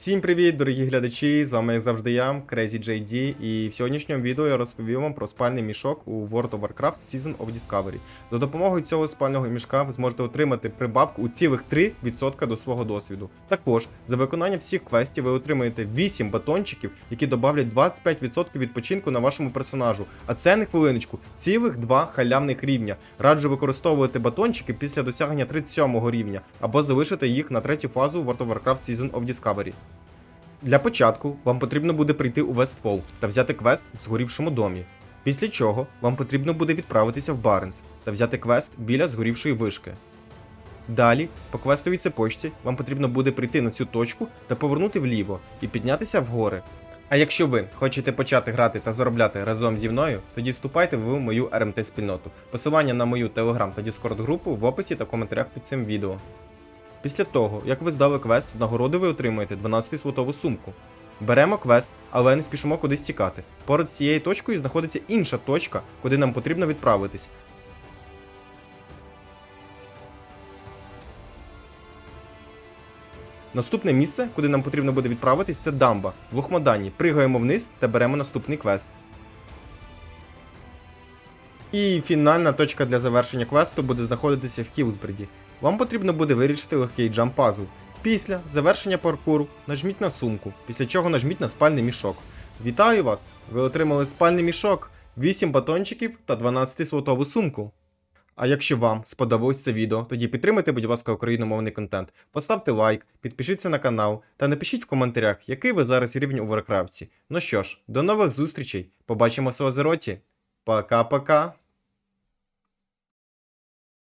Всім привіт, дорогі глядачі! З вами як завжди я, Crazy JD, і в сьогоднішньому відео я розповім вам про спальний мішок у World of Warcraft Season of Discovery. За допомогою цього спального мішка ви зможете отримати прибавку у цілих 3% до свого досвіду. Також за виконання всіх квестів ви отримаєте 8 батончиків, які додавлять 25% відпочинку на вашому персонажу. А це не хвилиночку, цілих 2 халявних рівня. Раджу використовувати батончики після досягнення 37 рівня або залишити їх на третю фазу World of Warcraft Season of Discovery. Для початку вам потрібно буде прийти у Вестфол та взяти квест в згорівшому домі. Після чого вам потрібно буде відправитися в Баренс та взяти квест біля згорівшої вишки. Далі, по квестовій цепочці, вам потрібно буде прийти на цю точку та повернути вліво і піднятися вгори. А якщо ви хочете почати грати та заробляти разом зі мною, тоді вступайте в мою РМТ спільноту. Посилання на мою телеграм та Discord групу в описі та коментарях під цим відео. Після того, як ви здали квест, в нагороду ви отримаєте 12-слотову сумку. Беремо квест, але не спішимо кудись тікати. Поряд з цією точкою знаходиться інша точка, куди нам потрібно відправитись. Наступне місце, куди нам потрібно буде відправитись, це дамба. В Лохмадані. Пригаємо вниз та беремо наступний квест. І фінальна точка для завершення квесту буде знаходитися в Хілсбриді. Вам потрібно буде вирішити легкий джамп пазл. Після завершення паркуру нажміть на сумку, після чого нажміть на спальний мішок. Вітаю вас! Ви отримали спальний мішок, 8 батончиків та 12-слотову сумку. А якщо вам сподобалось це відео, тоді підтримайте, будь ласка, україномовний контент. Поставте лайк, підпишіться на канал та напишіть в коментарях, який ви зараз рівень у Варкрафті. Ну що ж, до нових зустрічей! Побачимося у Азероті. Пока-пока!